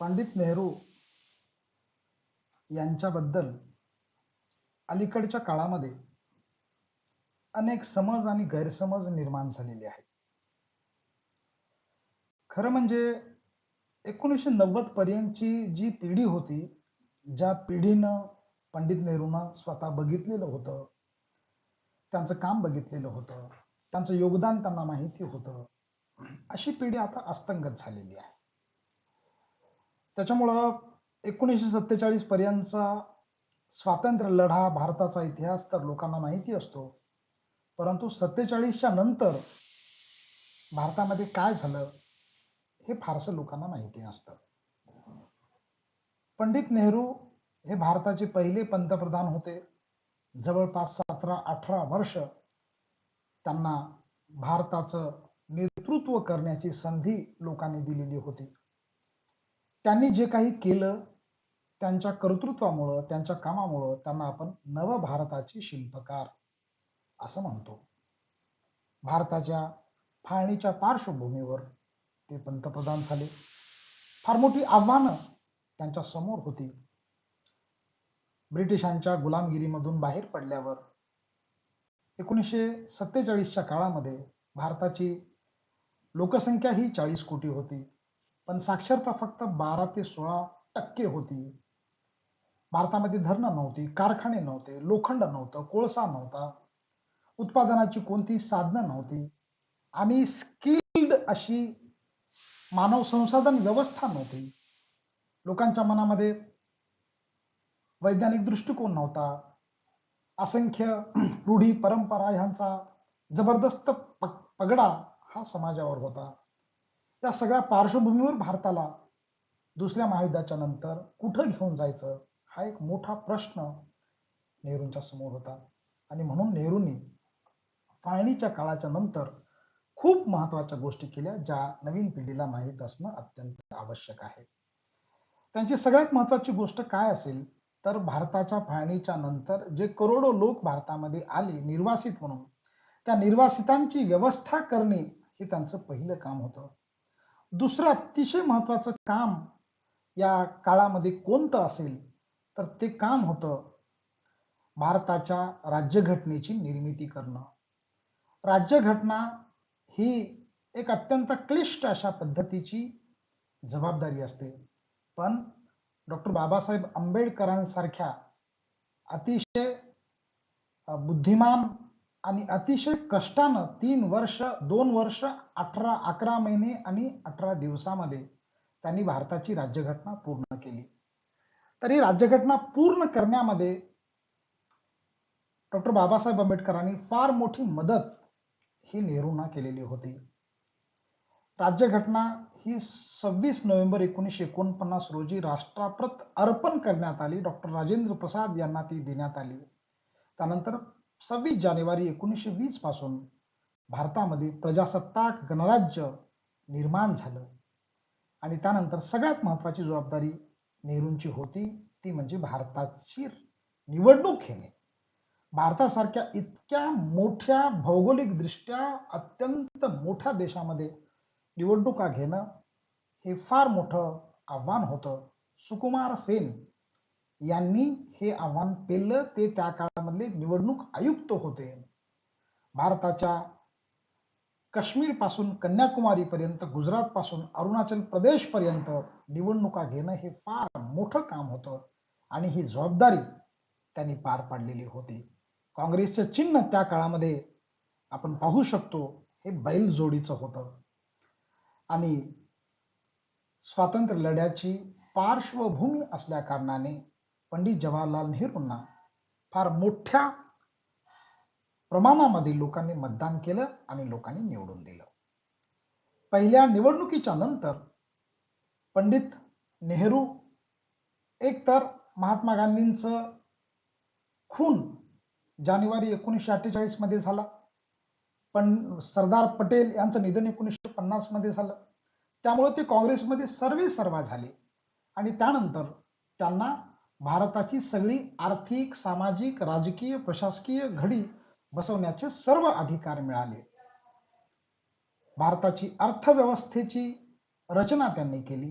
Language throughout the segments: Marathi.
पंडित नेहरू यांच्याबद्दल अलीकडच्या काळामध्ये अनेक समज आणि गैरसमज निर्माण झालेले आहेत. खरं म्हणजे एकोणीसशे नव्वद पर्यंतची जी पिढी होती ज्या पिढीनं पंडित नेहरूंना स्वतः बघितलेलं होतं त्यांचं काम बघितलेलं होतं त्यांचं योगदान त्यांना माहिती होतं अशी पिढी आता अस्तंगत झालेली आहे. त्याच्यामुळं एकोणीसशे सत्तेचाळीस पर्यंतचा स्वातंत्र्य लढा भारताचा इतिहास तर लोकांना माहिती असतो. परंतु सत्तेचाळीसच्या नंतर भारतामध्ये काय झालं हे फारसं लोकांना माहिती नसतं. पंडित नेहरू हे भारताचे पहिले पंतप्रधान होते. जवळपास सतरा अठरा वर्ष त्यांना भारताचं नेतृत्व करण्याची संधी लोकांनी दिलेली होती. त्यांनी जे काही केलं त्यांच्या कर्तृत्वामुळं त्यांच्या कामामुळं त्यांना आपण नवभारताचे शिल्पकार असं म्हणतो. भारताच्या फाळणीच्या पार्श्वभूमीवर ते पंतप्रधान झाले. फार मोठी आव्हानं त्यांच्यासमोर होती. ब्रिटिशांच्या गुलामगिरीमधून बाहेर पडल्यावर एकोणीसशे सत्तेचाळीसच्या काळामध्ये भारताची लोकसंख्या ही चाळीस कोटी होती. पण साक्षरता फक्त बारा ते सोळा टक्के होती. भारतामध्ये धरणं नव्हती कारखाने नव्हते लोखंड नव्हतं कोळसा नव्हता. उत्पादनाची कोणती साधनं नव्हती. आणि स्किल्ड अशी मानव संसाधन व्यवस्था नव्हती. लोकांच्या मनामध्ये वैज्ञानिक दृष्टिकोन नव्हता. असंख्य रूढी परंपरा ह्यांचा जबरदस्त पगडा हा समाजावर होता. त्या सगळ्या पार्श्वभूमीवर भारताला दुसऱ्या महायुद्धाच्या नंतर कुठं घेऊन जायचं हा एक मोठा प्रश्न नेहरूंच्या समोर होता. आणि म्हणून नेहरूंनी फाळणीच्या काळाच्या नंतर खूप महत्त्वाच्या गोष्टी केल्या ज्या नवीन पिढीला माहीत असणं अत्यंत आवश्यक आहे. त्यांची सगळ्यात महत्वाची गोष्ट काय असेल तर भारताच्या फाळणीच्या नंतर जे करोडो लोक भारतामध्ये आले निर्वासित म्हणून त्या निर्वासितांची व्यवस्था करणे हे त्यांचं पहिलं काम होतं. दुसरं अतिशय महत्वाचं काम या काळामध्ये कोणतं असेल तर ते काम होतं भारताच्या राज्यघटनेची निर्मिती करणं. राज्यघटना ही एक अत्यंत क्लिष्ट अशा पद्धतीची जबाबदारी असते. पण डॉक्टर बाबासाहेब आंबेडकरांसारख्या अतिशय बुद्धिमान आणि अतिशय कष्टानं तीन वर्ष दोन वर्ष अठरा अकरा महिने आणि अठरा दिवसामध्ये त्यांनी भारताची राज्यघटना पूर्ण केली. तरी राज्यघटना पूर्ण करण्यामध्ये डॉक्टर बाबासाहेब आंबेडकरांनी फार मोठी मदत ही नेहरूंना केलेली होती. राज्यघटना ही सव्वीस नोव्हेंबर एकोणीसशे एकोणपन्नास रोजी राष्ट्राप्रत अर्पण करण्यात आली. डॉक्टर राजेंद्र प्रसाद यांना ती देण्यात आली. त्यानंतर सव्वीस जानेवारी एकोणीसशे वीसपासून भारतामध्ये प्रजासत्ताक गणराज्य निर्माण झालं. आणि त्यानंतर सगळ्यात महत्वाची जबाबदारी नेहरूंची होती ती म्हणजे भारताची निवडणूक घेणे. भारतासारख्या इतक्या मोठ्या भौगोलिकदृष्ट्या अत्यंत मोठ्या देशामध्ये निवडणुका घेणं हे फार मोठं आव्हान होतं. सुकुमार सेन यांनी हे आव्हान पेललं ते त्या काळामधले निवडणूक आयुक्त होते. भारताच्या काश्मीरपासून कन्याकुमारी पर्यंत गुजरात पासून अरुणाचल प्रदेश पर्यंत निवडणुका घेणं हे फार मोठं काम होतं आणि ही जबाबदारी त्यांनी पार पाडलेली होती. काँग्रेसचं चिन्ह त्या काळामध्ये आपण पाहू शकतो हे बैल जोडीचं होतं. आणि स्वातंत्र्य लढ्याची पार्श्वभूमी असल्या कारणाने पंडित जवाहरलाल नेहरूंना फार मोठ्या प्रमाणामध्ये लोकांनी मतदान केलं आणि लोकांनी निवडून दिलं. पहिल्या निवडणुकीच्या नंतर पंडित नेहरू एकतर महात्मा गांधींचं खून जानेवारी एकोणीसशे अठ्ठेचाळीसमध्ये झाला. पण सरदार पटेल यांचं निधन एकोणीसशे पन्नासमध्ये झालं. त्यामुळे ते काँग्रेसमध्ये सर्वे सर्वा झाले. आणि त्यानंतर त्यांना भारताची सगळी आर्थिक सामाजिक राजकीय प्रशासकीय घडी बसवण्याचे सर्व अधिकार मिळाले. भारताची अर्थव्यवस्थेची रचना त्यांनी केली.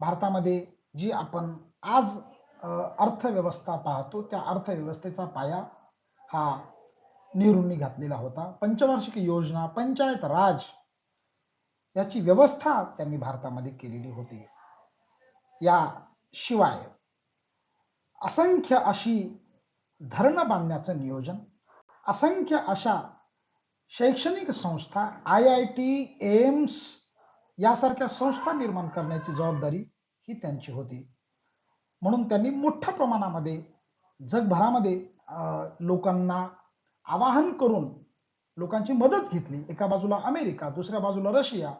भारतामध्ये जी आपण आज अर्थव्यवस्था पाहतो त्या अर्थव्यवस्थेचा पाया हा नेहरूंनी घातलेला होता. पंचवार्षिक योजना पंचायत राज याची व्यवस्था त्यांनी भारतामध्ये केलेली होती. याशिवाय असंख्य अशी धरणं बांधण्याचं नियोजन असंख्य अशा शैक्षणिक संस्था आय आय टी एम्स यासारख्या संस्था निर्माण करण्याची जबाबदारी ही त्यांची होती. म्हणून त्यांनी मोठ्या प्रमाणामध्ये जगभरामध्ये लोकांना आवाहन करून लोकांची मदत घेतली. एका बाजूला अमेरिका दुसऱ्या बाजूला रशिया.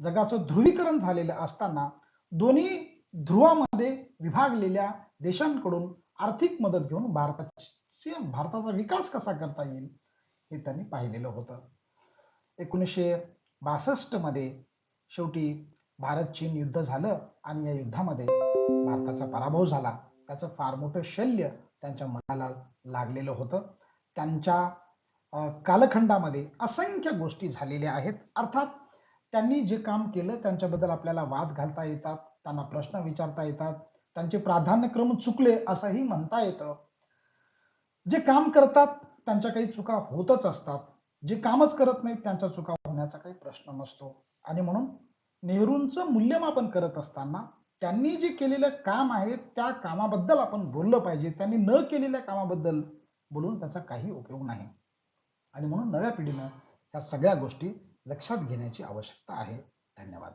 जगाचं ध्रुवीकरण झालेलं असताना दोन्ही ध्रुवामध्ये विभागलेल्या देशांकडून आर्थिक मदत घेऊन भारताची भारताचा विकास कसा करता येईल हे त्यांनी पाहिलेलं होतं. एकोणीसशे बासष्टमध्ये शेवटी भारत चीन युद्ध झालं आणि या युद्धामध्ये भारताचा पराभव झाला. त्याचं फार मोठं शल्य त्यांच्या मनाला लागलेलं होतं. त्यांच्या कालखंडामध्ये असंख्य गोष्टी झालेल्या आहेत. अर्थात त्यांनी जे काम केलं त्यांच्याबद्दल आपल्याला वाद घालता येतात त्यांना प्रश्न विचारता येतात. त्यांचे प्राधान्यक्रम चुकले असंही म्हणता येतं. जे काम करतात त्यांच्या काही चुका होतच असतात. जे कामच करत नाहीत त्यांच्या चुका होण्याचा काही प्रश्न नसतो. आणि म्हणून नेहरूंचं मूल्यमापन करत असताना त्यांनी जे केलेलं काम आहे त्या कामाबद्दल आपण बोललं पाहिजे. त्यांनी न केलेल्या कामाबद्दल बोलून त्याचा काही उपयोग नाही. आणि म्हणून नव्या पिढीनं या सगळ्या गोष्टी लक्षात घेण्याची आवश्यकता आहे. धन्यवाद.